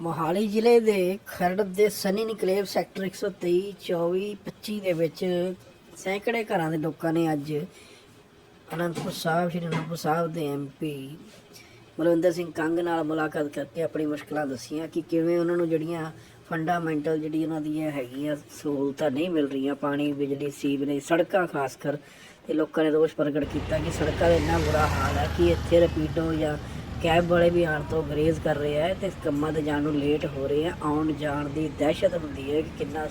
ਮੋਹਾਲੀ ਜ਼ਿਲ੍ਹੇ ਦੇ ਖਰੜ ਦੇ ਸਨੀ ਨਿਕਲੇਵ ਸੈਕਟਰ 123 24 25 ਦੇ ਵਿੱਚ ਸੈਂਕੜੇ ਘਰਾਂ ਦੇ ਲੋਕਾਂ ਨੇ ਅੱਜ ਅਨੰਦਪੁਰ ਸਾਹਿਬ, ਸ਼੍ਰੀ ਅਨੰਦਪੁਰ ਸਾਹਿਬ ਦੇ ਐਮਪੀ ਮਲਵਿੰਦਰ ਸਿੰਘ ਕੰਗ ਨਾਲ ਮੁਲਾਕਾਤ ਕਰਕੇ ਆਪਣੀ ਮੁਸ਼ਕਲਾਂ ਦੱਸੀਆਂ ਕਿ ਕਿਵੇਂ ਉਹਨਾਂ ਨੂੰ ਜਿਹੜੀਆਂ ਫੰਡਾਮੈਂਟਲ ਜਿਹੜੀ ਉਹਨਾਂ ਦੀਆਂ ਹੈਗੀਆਂ ਸਹੂਲਤਾਂ ਨਹੀਂ ਮਿਲ ਰਹੀਆਂ, ਪਾਣੀ, ਬਿਜਲੀ ਸੀਵਰੇਜ ਸੜਕਾਂ ਖਾਸ ਕਰ ਤੇ ਲੋਕਾਂ ਨੇ ਰੋਸ ਪ੍ਰਗਟ ਕੀਤਾ ਕਿ ਸੜਕਾਂ ਦਾ ਇੰਨਾ ਬੁਰਾ ਹਾਲ ਹੈ ਕਿ ਇੱਥੇ ਰਪੀਡੋ ਜਾਂ ਕੈਬ ਵਾਲੇ ਵੀ ਆਉਣ ਤੋਂ ਗਰੇਜ਼ ਕਰ ਰਹੇ ਆ ਤੇ ਕੰਮਾਂ ਤੇ ਜਾਣ ਨੂੰ ਲੇਟ ਹੋ ਰਹੇ ਆ ਆਉਣ ਜਾਣ ਦੀ ਦਹਿਸ਼ਤ ਹੁੰਦੀ ਹੈ ਕਿ ਕਿੰਨਾ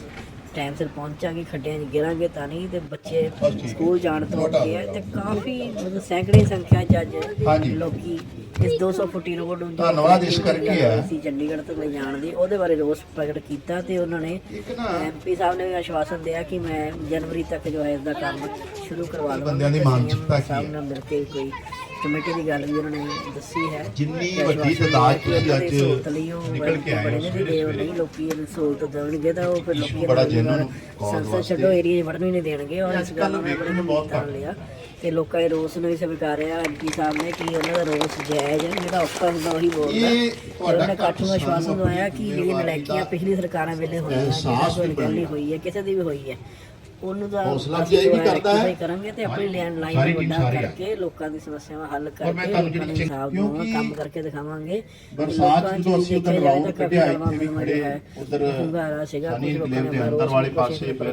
ਟਾਈਮ ਸਿਰ ਪਹੁੰਚਾਂਗੇ ਖੱਡਿਆਂ 'ਚ ਗਿਰਾਂਗੇ ਤਾਂ ਨਹੀਂ ਤੇ ਬੱਚੇ ਸਕੂਲ ਜਾਣ ਤੋਂ ਅੱਗੇ ਆ ਤੇ ਕਾਫੀ ਮਤਲਬ ਸੈਂਕੜੇ ਸੰਖਿਆ 'ਚ ਅੱਜ। ਲੋਕੀ ਇਸ 200 ਫੁੱਟੀ ਰੋਡ ਨੂੰ ਧੰਨਵਾਦ ਇਸ ਕਰਕੇ ਹੈ। ਸੀ ਚੰਡੀਗੜ੍ਹ ਤੋਂ ਲੈ ਜਾਣ ਦੀ ਉਹਦੇ ਬਾਰੇ ਰੋਸ ਪ੍ਰਗਟ ਕੀਤਾ ਤੇ ਉਹਨਾਂ ਨੇ ਐਮਪੀ ਸਾਹਿਬ ਨੇ ਵੀ ਆਸ਼ਵਾਸਨ ਦਿਆ ਕਿ ਮੈਂ ਜਨਵਰੀ ਤੱਕ ਜੋ ਹੈ ਇਸ ਦਾ ਕੰਮ ਸ਼ੁਰੂ ਕਰਵਾ ਲਵਾਂਗਾ ਬੰਦਿਆਂ ਦੀ ਮਾਨਸਿਕਤਾ ਕੀ ਸਾਹਿਬ ਹੈ? ਨਾਲ ਮਿਲ ਕੇ ਕੋਈ ਕਮੇਟੀ ਦੀ ਗੱਲ ਵੀ ਉਹਨਾਂ ਨੇ ਦੱਸੀ ਹੈ ਜਿੰਨੀ ਵੱਡੀ ਤਾਦਾਦ ਤੁਸੀਂ ਅੱਜ ਨਿਕਲ ਕੇ ਆਏ ਹੋ। ਨਹੀਂ ਲੋਕੀ ਇਹਨੂੰ ਸਹੂਲਤ ਦੇਣਗੇ ਤਾਂ ਉਹ ਫਿਰ ਲੋਕੀ ਬੜਾ ਇਹਨਾਂ genuine ਨੂੰ cause ਸੰਸਦ। ਛੱਡੋ ਏਰੀਆ ਵੜਨ ਹੀ ਨਹੀਂ ਦੇਣਗੇ ਔਰ ਇਸ ਅੱਜ ਗੱਲ ਨੂੰ ਬੜੇ ਵੇਖਣ ਨੂੰ ਬਹੁਤ ਨਾਲ ਲਿਆ ਤੇ ਲੋਕਾਂ ਦੇ ਰੋਸ ਨੂੰ ਵੀ ਸਵੀਕਾਰਿਆ ਐਮਪੀ ਸਾਹਿਬ ਨੇ ਕਿ ਉਹਨਾਂ ਦਾ ਰੋਸ ਜਾਇਜ਼ ਹੈ ਜਿਹੜਾ ਔਖਾ ਹੁੰਦਾ ਉਹੀ ਬੋਲਦਾ ਇਹ ਤੇ ਤੁਹਾਡਾ ਉਹਨਾਂ ਨੇ ਇਕੱਠ ਨੂੰ ਸਾਨੂੰ ਆਸ਼ਵਾਸਨ ਦਵਾਇਆ ਕਿ ਜ਼ਿੰਮੇਵਾਰੀ ਨਲਾਇਕੀਆਂ ਪਿਛਲੀ ਸਰਕਾਰਾਂ ਵੇਲੇ ਹੋਈਆਂ ਜਿਹਨਾਂ ਗੱਲ ਨਹੀਂ। ਹੋਈ ਹੈ ਕਿਸੇ ਦੀ ਵੀ ਹੋਈ ਹੈ ਉਹਨੂੰ ਤਾਂ ਹੌਸਲਾ ਅਫਜ਼ਾਈ ਵੀ ਕਰਦਾ ਹੈ। ਕਰਾਂਗੇ ਤੇ ਆਪਣੀ ਲੈਂਡ ਲਾਈਨ ਸਾਰੀ ਨੂੰ ਟੀਮ ਵੱਡਾ ਸਾਰੀ ਆ। ਕਰਕੇ ਲੋਕਾਂ ਦੀ ਸਮੱਸਿਆਵਾਂ ਹੱਲ ਔਰ ਮੈਂ ਕਰਕੇ ਤੁਹਾਨੂੰ ਲੋਕਾਂ ਨੂੰ ਜਿਹੜੀ ਕਿਉਂਕਿ ਕੰਮ ਕਰਕੇ ਦਿਖਾਵਾਂਗੇ ਬਰਸਾਤ ਜਦੋਂ ਅਸੀਂ ਉਧਰ ਰਾਉਂਡ ਕੱਢਿਆ ਇੱਥੇ ਵੀ ਖੜੇ। ਉਧਰ ਸਨੀ ਇਨਕਲੇਵ ਦੇ ਅੰਦਰ ਵਾਲੇ ਪਾਸੇ ਫਿਰ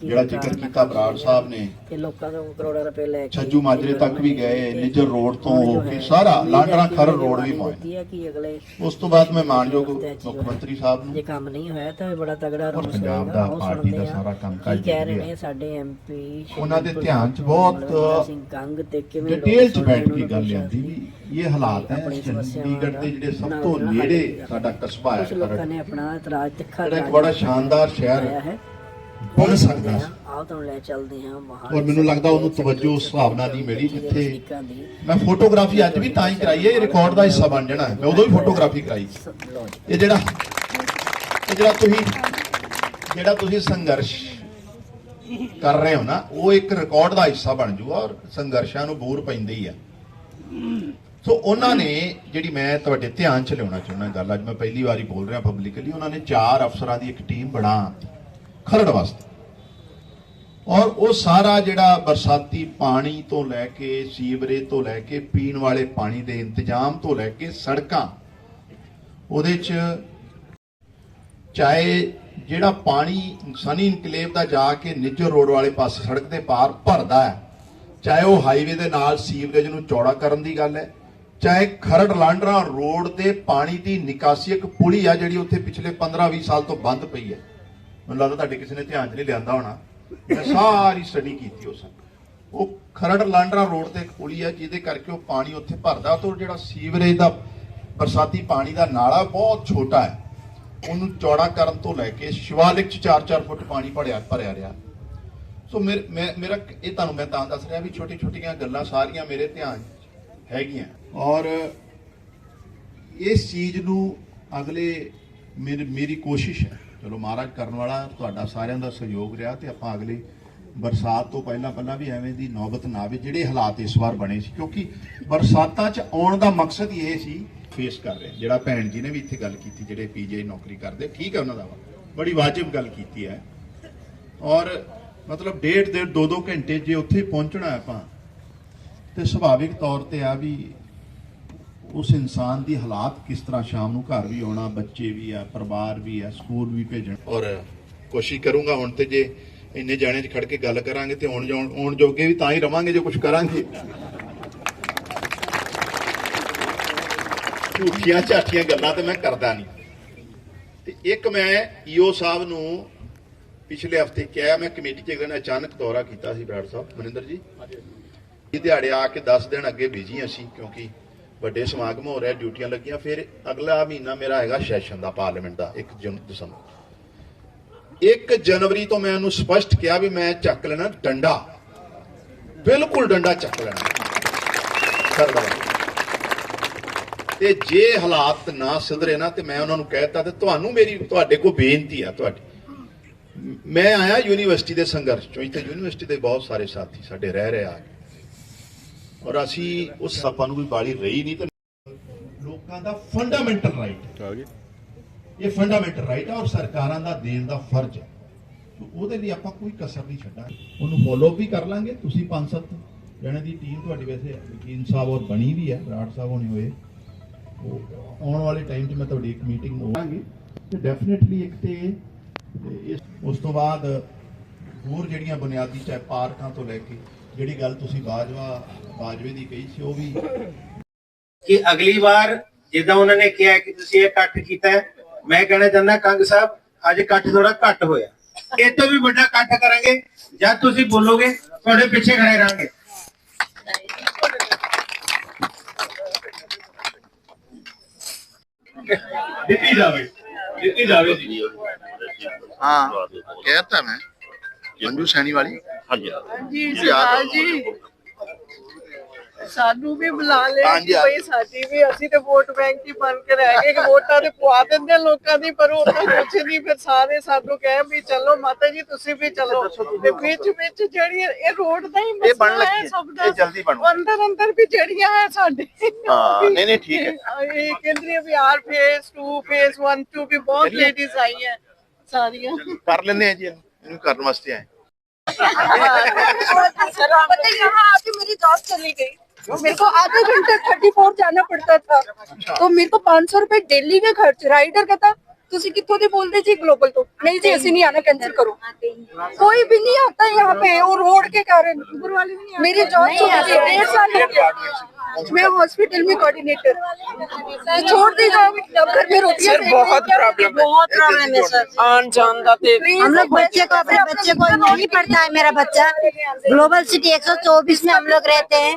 ਜਿਹੜਾ ਜ਼ਿਕਰ ਕੀਤਾ ਬਰਾੜ ਸਾਹਿਬ ਨੇ ਤੇ ਲੋਕਾਂ ਤੋਂ ਕਰੋੜਾਂ ਰੁਪਏ ਲੈ ਕੇ ਛੱਜੂ ਮਾਜਰੇ ਤੱਕ ਵੀ ਗਏ ਨਿੱਜਰ ਰੋਡ ਤੋਂ ਹੋ ਕੇ ਸਾਰਾ ਲਾਂਡਰਾ ਜਿਹੜੀ ਰੋਡ ਵੀ ਮੋਏ ਕਿ ਅਗਲੇ ਉਸ ਤੋਂ ਬਾਅਦ ਮੈਂ ਮਾਨਯੋਗ ਮੁੱਖ ਮੰਤਰੀ ਸਾਹਿਬ ਨੂੰ ਜੇ ਕੰਮ ਨਹੀਂ ਹੋਇਆ ਤਾਂ ਬੜਾ ਤਗੜਾ ਰੋਸ ਪੰਜਾਬ ਹੋਏਗਾ। ਦਾ ਉਹ ਪਾਰਟੀ ਦਾ ਸੁਣਦੇ ਆ ਸਾਰਾ ਕੰਮ ਕੀ ਕਾਜ ਕਹਿ ਰਹੇ ਨੇ ਸਾਡੇ ਐਮਪੀ ਉਹਨਾਂ ਦੇ ਧਿਆਨ 'ਚ ਬਹੁਤ ਸਿੰਘ ਕੰਗ ਤੇ ਕਿਵੇਂ ਡਿਟੇਲ 'ਚ ਬੈਠ ਕੇ ਗੱਲ ਆਉਂਦੀ ਵੀ ਇਹ ਹਾਲਾਤ ਹੈ ਚੰਡੀਗੜ੍ਹ ਦੇ ਜਿਹੜੇ ਸਭ ਤੋਂ ਨੇੜੇ ਸਾਡਾ ਕਸਬਾ ਹੈ ਕੁਝ ਲੋਕਾਂ। ਨੇ ਆਪਣਾ ਇਤਰਾਜ਼ ਤਿੱਖਾ ਜਿਹੜਾ ਇੱਕ ਬੜਾ ਸ਼ਾਨਦਾਰ ਸ਼ਹਿਰ ਹੈ। ਬਣ ਸਕਦਾ ਸੀ। ਆਓ ਤੁਹਾਨੂੰ ਲੈ ਚੱਲਦੇ ਹਾਂ ਮਹਾਲੀ ਔਰ ਮੈਨੂੰ ਲੱਗਦਾ ਉਹਨੂੰ ਤਵੱਜੋ ਉਸ ਨਾਲ ਨਹੀਂ ਮਿਲੀ ਜਿੱਥੇ ਦੀ ਮੈਂ ਫੋਟੋਗ੍ਰਾਫੀ ਅੱਜ ਵੀ ਤਾਂ ਹੀ ਕਰਾਈ ਹੈ ਇਹ ਰਿਕਾਰਡ ਦਾ ਹਿੱਸਾ ਬਣ ਜਾਣਾ ਹੈ। ਮੈਂ ਉਦੋਂ ਵੀ ਫੋਟੋਗ੍ਰਾਫੀ ਕਰਾਈ। ਇਹ ਜਿਹੜਾ ਇਹ ਜਿਹੜਾ ਤੁਸੀਂ ਜਿਹੜਾ ਤੁਸੀਂ ਸੰਘਰਸ਼ ਕਰ ਰਹੇ ਹੋ ਨਾ, ਉਹ ਇੱਕ ਰਿਕਾਰਡ ਦਾ ਹਿੱਸਾ ਬਣ ਜੂਗਾ ਔਰ ਸੰਘਰਸ਼ਾਂ ਨੂੰ ਬੂਰ ਪੈਂਦੇ ਆ। ਸੋ ਉਹਨਾਂ ਨੇ ਜਿਹੜੀ ਮੈਂ ਤੁਹਾਡੇ ਧਿਆਨ ਚ ਲਿਆਉਣਾ ਚਾਹੁੰਦਾ ਗੱਲ, ਅੱਜ ਮੈਂ ਪਹਿਲੀ ਵਾਰੀ ਬੋਲ ਰਿਹਾ ਪਬਲਿਕਲੀ ਉਹਨਾਂ ਨੇ ਚਾਰ ਅਫਸਰਾਂ ਦੀ ਇੱਕ ਟੀਮ ਬਣਾ ਖਰੜ ਵਾਸਤੇ। ਔਰ ਉਹ ਸਾਰਾ ਜਿਹੜਾ ਬਰਸਾਤੀ ਪਾਣੀ ਤੋਂ ਲੈ ਕੇ ਸੀਵਰੇਜ ਤੋਂ ਲੈ ਕੇ ਪੀਣ ਵਾਲੇ ਪਾਣੀ ਦੇ ਇੰਤਜ਼ਾਮ ਤੋਂ ਲੈ ਕੇ ਸੜਕਾਂ, ਉਹਦੇ ਚ ਚਾਹੇ ਜਿਹੜਾ ਪਾਣੀ ਸਨੀ ਇਨਕਲੇਵ ਦਾ ਜਾ ਕੇ ਨਿੱਜਰ ਰੋਡ ਵਾਲੇ ਪਾਸੇ ਸੜਕ ਦੇ ਪਾਰ ਭਰਦਾ ਹੈ, ਚਾਹੇ ਉਹ ਹਾਈਵੇ ਦੇ ਨਾਲ ਸੀਵਰੇਜ ਨੂੰ ਚੌੜਾ ਕਰਨ ਦੀ ਗੱਲ ਹੈ, ਚਾਹੇ ਖਰੜ ਲਾਂਡਰਾ ਰੋਡ ਤੇ ਪਾਣੀ ਦੀ ਨਿਕਾਸੀ ਇੱਕ ਪੁਲੀ ਆ ਜਿਹੜੀ ਉੱਥੇ ਪਿਛਲੇ 15-20 ਸਾਲ ਤੋਂ ਬੰਦ ਪਈ ਹੈ। ਮੈਨੂੰ ਲੱਗਦਾ ਤੁਹਾਡੇ ਕਿਸੇ ਨੇ ਧਿਆਨ 'ਚ ਨਹੀਂ ਲਿਆਂਦਾ ਹੋਣਾ। ਮੈਂ ਸਾਰੀ ਸਟੱਡੀ ਕੀਤੀ ਉਸ ਉਹ ਖਰੜ ਲਾਂਡਰਾ ਰੋਡ ਤੇ ਇੱਕ ਪੁਲੀ ਆ ਜਿਹਦੇ ਕਰਕੇ ਉਹ ਪਾਣੀ ਉੱਥੇ ਭਰਦਾ। ਤੇ ਉਹ ਜਿਹੜਾ ਸੀਵਰੇਜ ਦਾ ਬਰਸਾਤੀ ਪਾਣੀ ਦਾ ਨਾਲਾ ਬਹੁਤ ਛੋਟਾ ਹੈ। ਉਹਨੂੰ ਚੌੜਾ ਕਰਨ ਤੋਂ ਲੈ ਕੇ ਸ਼ਿਵਾਲਿਕ ਚ 4-4 ਫੁੱਟ ਪਾਣੀ ਭਰਿਆ ਭਰਿਆ ਰਿਹਾ। ਸੋ ਮੇਰ- ਮੈਂ ਮੇਰਾ ਇਹ ਤੁਹਾਨੂੰ ਮੈਂ ਤਾਂ ਦੱਸ ਰਿਹਾ ਵੀ ਛੋਟੀ ਛੋਟੀਆਂ ਗੱਲਾਂ ਸਾਰੀਆਂ ਮੇਰੇ ਧਿਆਨ ਹੈਗੀਆਂ। ਔਰ ਇਸ ਚੀਜ਼ ਨੂੰ ਅਗਲੇ ਮੇਰੀ ਮੇਰੀ ਕੋਸ਼ਿਸ਼ ਹੈ। ਚਲੋ ਮਹਾਰਾਜ ਕਰਨ ਵਾਲਾ ਤੁਹਾਡਾ ਸਾਰਿਆਂ ਦਾ ਸਹਿਯੋਗ ਰਿਹਾ ਤੇ ਆਪਾਂ ਅਗਲੇ ਬਰਸਾਤ ਤੋਂ ਪਹਿਲਾਂ ਪਹਿਲਾਂ ਵੀ ਐਵੇਂ ਦੀ ਨੌਬਤ ਨਾ ਆਵੇ, ਜਿਹੜੇ ਹਾਲਾਤ ਇਸ ਵਾਰ ਬਣੇ ਸੀ। ਕਿਉਂਕਿ ਬਰਸਾਤਾਂ 'ਚ ਆਉਣ ਦਾ ਮਕਸਦ ਹੀ ਇਹ ਸੀ ਫੇਸ ਕਰ ਰਹੇ। ਜਿਹੜਾ ਭੈਣ ਜੀ ਨੇ ਵੀ ਇੱਥੇ ਗੱਲ ਕੀਤੀ, ਜਿਹੜੇ ਪੀਜੀ ਨੌਕਰੀ ਕਰਦੇ, ਠੀਕ ਹੈ ਉਹਨਾਂ ਦਾ ਵਾ। ਬੜੀ ਵਾਜਬ ਗੱਲ ਕੀਤੀ ਹੈ। ਔਰ ਮਤਲਬ ਡੇਢ ਡੇਢ ਦੋ ਦੋ ਘੰਟੇ ਜੇ ਉੱਥੇ ਪਹੁੰਚਣਾ ਆਪਾਂ, ਤੇ ਸੁਭਾਵਿਕ ਤੌਰ ਤੇ ਆ ਵੀ ਉਸ ਇਨਸਾਨ ਦੀ ਹਾਲਾਤ ਕਿਸ ਤਰ੍ਹਾਂ ਸ਼ਾਮ ਨੂੰ ਘਰ ਵੀ ਆਉਣਾ, ਬੱਚੇ ਵੀ ਆ, ਪਰਿਵਾਰ ਵੀ ਆ, ਸਕੂਲ ਵੀ ਭੇਜਣ। ਔਰ ਕੋਸ਼ਿਸ਼ ਕਰੂੰਗਾ ਹੁਣ ਤੇ ਜੇ ਇੰਨੇ ਜਾਣੇ 'ਚ ਖੜ ਕੇ ਗੱਲ ਕਰਾਂਗੇ ਤੇ ਆਉਣ ਜਾਣ ਆਉਣ ਜੋਗੇ ਵੀ ਤਾਂ ਹੀ ਰਵਾਂਗੇ ਜੇ ਕੁਝ ਕਰਾਂਗੇ। ਝੂਠੀਆਂ ਝਾਠੀਆਂ ਗੱਲਾਂ ਤੇ ਮੈਂ ਕਰਦਾ ਨਹੀਂ। ਤੇ ਇੱਕ ਮੈਂ ਈਓ ਸਾਹਿਬ ਨੂੰ ਪਿਛਲੇ ਹਫ਼ਤੇ ਕਿਹਾ, ਮੈਂ ਕਮੇਟੀ 'ਚ ਗਏ ਅਚਾਨਕ ਦੌਰਾ ਕੀਤਾ ਸੀ ਬਰਾੜ ਸਾਹਿਬ, ਮਨਿੰਦਰ ਜੀ। ਇਹ ਦਿਹਾੜੇ ਆ ਕੇ 10 ਦਿਨ ਅੱਗੇ ਬਿਜ਼ੀ ਅਸੀਂ ਕਿਉਂਕਿ ਵੱਡੇ ਸਮਾਗਮ ਹੋ ਰਿਹਾ, ਡਿਊਟੀਆਂ ਲੱਗੀਆਂ, ਫਿਰ ਅਗਲਾ ਮਹੀਨਾ ਮੇਰਾ ਹੈਗਾ ਸੈਸ਼ਨ ਦਾ ਪਾਰਲੀਮੈਂਟ ਦਾ 1 ਜਨ ਦਸੰਬਰ। 1 ਜਨਵਰੀ ਤੋਂ ਮੈਂ ਉਹਨੂੰ ਸਪਸ਼ਟ ਕਿਹਾ ਵੀ ਮੈਂ ਚੱਕ ਲੈਣਾ ਡੰਡਾ। ਬਿਲਕੁਲ ਡੰਡਾ ਚੱਕ ਲੈਣਾ। ਕਰਦਾ ਤੇ ਜੇ ਹਾਲਾਤ ਨਾ ਸੁਧਰੇ ਨਾ ਤੇ ਮੈਂ ਉਹਨਾਂ ਨੂੰ ਕਹਿਤਾ ਤੇ ਤੁਹਾਨੂੰ ਮੇਰੀ, ਤੁਹਾਡੇ ਕੋਲ ਬੇਨਤੀ ਆ ਤੁਹਾਡੀ। ਮੈਂ ਆਇਆ ਯੂਨੀਵਰਸਿਟੀ ਦੇ ਸੰਘਰਸ਼ ਚੋਂ, ਇੱਥੇ ਯੂਨੀਵਰਸਿਟੀ ਦੇ ਬਹੁਤ ਸਾਰੇ ਸਾਥੀ ਸਾਡੇ ਰਹਿ ਰਹੇ ਆ। ਔਰ ਅਸੀਂ ਉਸ ਸਪਾ ਨੂੰ ਕੋਈ ਬਾੜੀ ਰਹੀ ਨਹੀਂ ਤੇ ਲੋਕਾਂ ਦਾ ਫੰਡਾਮੈਂਟਲ ਰਾਈਟ ਇਹ ਫੰਡਾਮੈਂਟਲ ਰਾਈਟ ਹੈ ਔਰ ਸਰਕਾਰਾਂ ਦਾ ਦੇਣ ਦਾ ਫਰਜ਼ ਹੈ। ਉਹਦੇ ਲਈ ਆਪਾਂ ਕੋਈ ਕਸਰ ਨਹੀਂ ਛੱਡਾਂਗੇ। ਉਹਨੂੰ ਫੋਲੋ ਵੀ ਕਰ ਲਾਂਗੇ। ਤੁਸੀਂ ਪੰਜ ਸੱਤ ਜਣੇ ਦੀ ਟੀਮ ਤੁਹਾਡੀ ਵੈਸੇ ਵਕੀਲ ਸਾਹਿਬ ਔਰ ਬਣੀ ਵੀ ਹੈ ਬਰਾੜ ਸਾਹਿਬ ਹੋਣੇ ਹੋਏ। ਆਉਣ ਵਾਲੇ ਟਾਈਮ 'ਚ ਮੈਂ ਤੁਹਾਡੀ ਇੱਕ ਮੀਟਿੰਗ ਹੋਵਾਂਗੀ ਤੇ ਡੈਫੀਨਿਟਲੀ ਇੱਕ ਤੇ ਉਸ ਤੋਂ ਬਾਅਦ ਹੋਰ ਜਿਹੜੀਆਂ ਬੁਨਿਆਦੀ ਚਾਹੇ ਪਾਰਕਾਂ ਤੋਂ ਲੈ ਕੇ ਜਿਹੜੀ ਗੱਲ ਤੁਸੀਂ ਬਾਜਵਾ ਬਾਜਵੇ ਦੀ ਕਹੀ ਸੀ, ਉਹ ਵੀ ਕਿ ਅਗਲੀ ਵਾਰ ਜਿੱਦਾਂ ਉਹਨਾਂ ਨੇ ਕਿਹਾ ਕਿ ਤੁਸੀਂ ਇਹ ਇਕੱਠ ਕੀਤਾ ਹੈ ਮੈਂ ਕਹਿਣਾ ਚਾਹੁੰਦਾ ਕੰਗ ਸਾਹਿਬ ਅੱਜ ਇਕੱਠ ਥੋੜਾ ਘੱਟ ਹੋਇਆ। ਇਹ ਤੋਂ ਵੀ ਵੱਡਾ ਇਕੱਠ ਕਰਾਂਗੇ ਜਦ ਤੁਸੀਂ ਬੋਲੋਗੇ ਤੁਹਾਡੇ ਪਿੱਛੇ ਖੜੇ ਰਹਾਂਗੇ। ਦਿੱਤੀ ਜਾਵੇ ਦਿੱਤੀ ਜਾਵੇ ਜੀ। ਹਾਂ ਕਹਿਤਾ ਮੈਂ। ਮੰਜੂ ਸੈਣੀ ਵਾਲੀ। ਹਾਂਜੀ। ਹਾਂਜੀ ਸਰਦਾਰ ਜੀ। ਸਾਨੂੰ ਵੀ ਬੁਲਾ ਲਿਆ ਹਾਂਜੀ, ਕਿ ਕੋਈ ਸਾਡੀ ਵੀ ਅਸੀਂ ਤੇ ਵੋਟ ਬੈਂਕ ਹੀ ਬਣ ਕੇ ਰਹਿ ਗਏ ਕਿ ਵੋਟਾਂ ਤੇ ਪਵਾ ਦਿੰਦੇ ਆ ਲੋਕਾਂ ਦੀ ਪਰ ਉਹ ਤਾਂ ਕੁਛ ਨਹੀਂ ਫਿਰ ਸਾਰੇ ਸਾਨੂੰ ਕਹੇ ਵੀ ਚਲੋ ਮਾਤਾ ਜੀ ਤੁਸੀਂ ਵੀ ਚਲੋ ਤੇ ਵਿੱਚ ਵਿੱਚ ਜਿਹੜੀ ਇਹ ਰੋਡ ਦਾ ਹੀ ਇਹ ਬਣ ਮਸਲਾ ਲੱਗੀ ਹੈ ਹੈ, ਸਭ ਦਾ ਇਹ ਜਲਦੀ ਬਣੂ। ਅੰਦਰ ਅੰਦਰ ਵੀ ਜਿਹੜੀਆਂ ਹੈ ਸਾਡੇ ਹਾਂ, ਨਹੀਂ, ਨਹੀਂ, ਠੀਕ ਹੈ ਇਹ ਕਹਿੰਦੇ ਵੀ ਆਰ ਫੇਸ 2 ਫੇਸ 1 2 ਵੀ ਬਹੁਤ ਲੇਡੀਜ਼ ਆਈ ਹੈ ਸਾਰੀਆਂ कर लेने हैं जी इन्हें करने वास्ते आए पता है, यहाँ आके मेरी जॉब चली गई मेरे को आधे घंटे थर्टी फोर जाना पड़ता था तो मेरे को पाँच सौ रुपए डेली का खर्च राइडर का था ਤੁਸੀਂ ਕਿੱਥੋਂ ਦੇ ਬੋਲਦੇ ਜੀ ਗਲੋਬਲ ਤੋਂ? ਨਹੀਂ ਜੀ ਅਸੀਂ ਨਹੀਂ ਆਣਾ ਕੈਂਸਲ ਕਰੋ। ਕੋਈ ਵੀ ਨਹੀਂ ਆਤਾ ਯਹਾਂ ਪੇ ਉਹ ਰੋਡ ਕੇ ਕਾਰਨ ਮੇਰੇ ਜੌਬ ਛੁੱਟ मैं हॉस्पिटल में कोऑर्डिनेटर छोड़ देगा घर में रोटी सर, बहुत प्रॉब्लम है। बहुत प्रॉब्लम है सर। आन जान दाते हम लोग बच्चे को अपने बच्चे को नहीं पढ़ता है मेरा बच्चा। ग्लोबल सिटी 124 में हम लोग रहते हैं।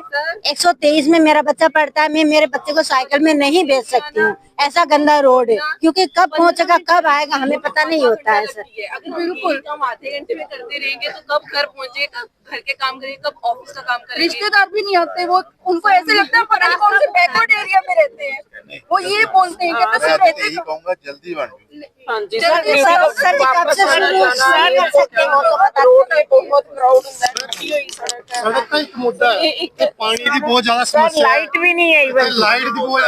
123 में मेरा बच्चा पढ़ता है मैं मेरे बच्चे को साइकिल में नहीं भेज सकती हूँ। ऐसा गंदा रोड है क्योंकि कब पहुंचेगा कब आएगा हमें पता नहीं होता है सर बिल्कुल। हम आधे घंटे में करते रहेंगे तो कब घर पहुँचे कब घर के काम करेंगे कब ऑफ़िस का काम करेंगे? रिश्तेदार भी नहीं आते वो उनको ऐसे लगता है पता कौन से बैकवर्ड एरिया में रहते हैं। वो ये बोलते हैं हाँ, तो सर रहते कहूँगा जल्दी हाँ सड़क का एक मुद्दा है पानी की बहुत ज़्यादा समस्या लाइट भी नहीं है लाइट भी बहुत